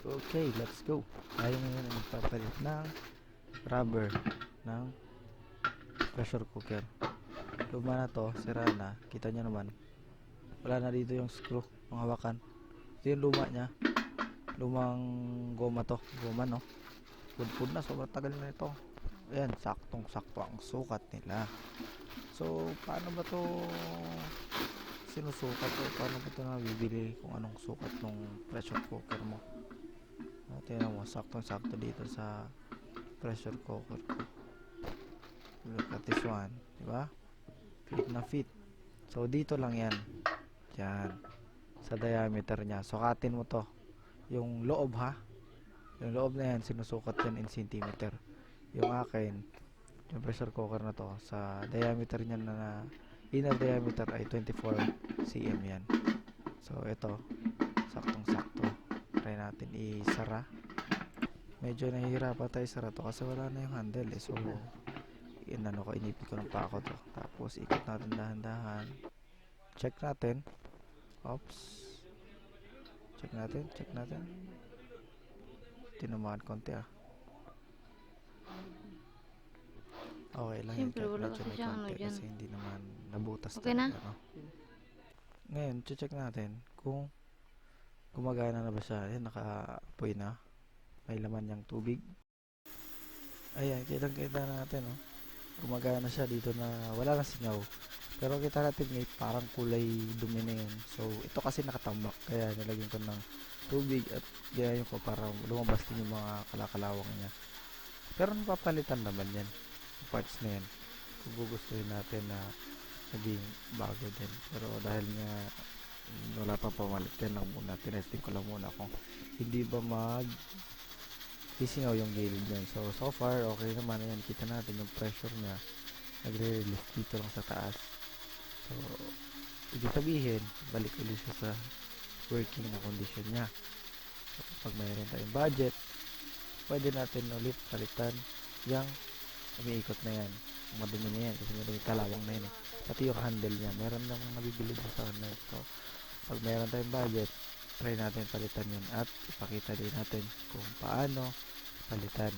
Okay, let's go. Tayo ngayon ay magpapalit ng rubber ng pressure cooker. Luma na to, sira na. Kita nyo naman. Wala na dito yung screw, yung hawakan. Ito yung luma niya. Lumang goma to. Goma no. Pudpud na, sobrang tagal na ito. Ayan, saktong sakto ang sukat nila. So, paano ba to sinusukat o paano ba ito nabibili kung anong sukat ng pressure cooker mo? Ah, tingnan mo, saktong-sakto dito sa pressure cooker ko. Look at this one, di ba? Fit na fit. So, dito lang yan. Yan. Sa diameter niya. Sukatin mo to. Yung loob ha. Yung loob na yan, sinusukat yan in centimeter. Yung akin, yung pressure cooker na to, sa diameter niya na, na inner diameter ay 24 cm yan. So, ito, saktong-sakto natin isara. Medyo nahihirapan tayo isara to kasi wala na yung handle eh. So inano ko inipit ko ng pako to. Tapos ikot natin dahan-dahan. Check natin. Oops. Check natin check natin. Tinamaan konti ah. Okay lang yun Siyempre, kahit medyo kasi may ano konti dyan. kasi hindi naman nabutas Okay na? no? ngayon check natin kung gumagana na ba siya? Ayan nakaapoy na. May laman niyang tubig. Ayan kitang kita natin oh. gumagana siya dito na wala nang singaw. Pero kita natin may parang kulay dumi na yun. So ito kasi nakatambak kaya nilagyan ko ng tubig at gayahin ko para lumabas din yung mga kalakalawang niya. Pero napapalitan naman yan yung parts na yan. Kung gugustuhin natin na maging bago din. Pero dahil nga wala pa pamalit yan. Lang muna tinesting ko lang muna kung hindi ba mag sisingaw yung gilid yan so so far okay naman. Ayan kita natin yung pressure niya. Nagre-release dito lang sa taas. So ibig sabihin balik ulit siya sa working na condition niya. So, pag mayroon tayong budget pwede natin ulit palitan yung umiikot na yan. Madumi na yan kasi madumi kalawang na yan eh. pati yung handle niya meron nang nabibili sa kanya so pag meron tayong budget try natin palitan yun at ipakita din natin kung paano palitan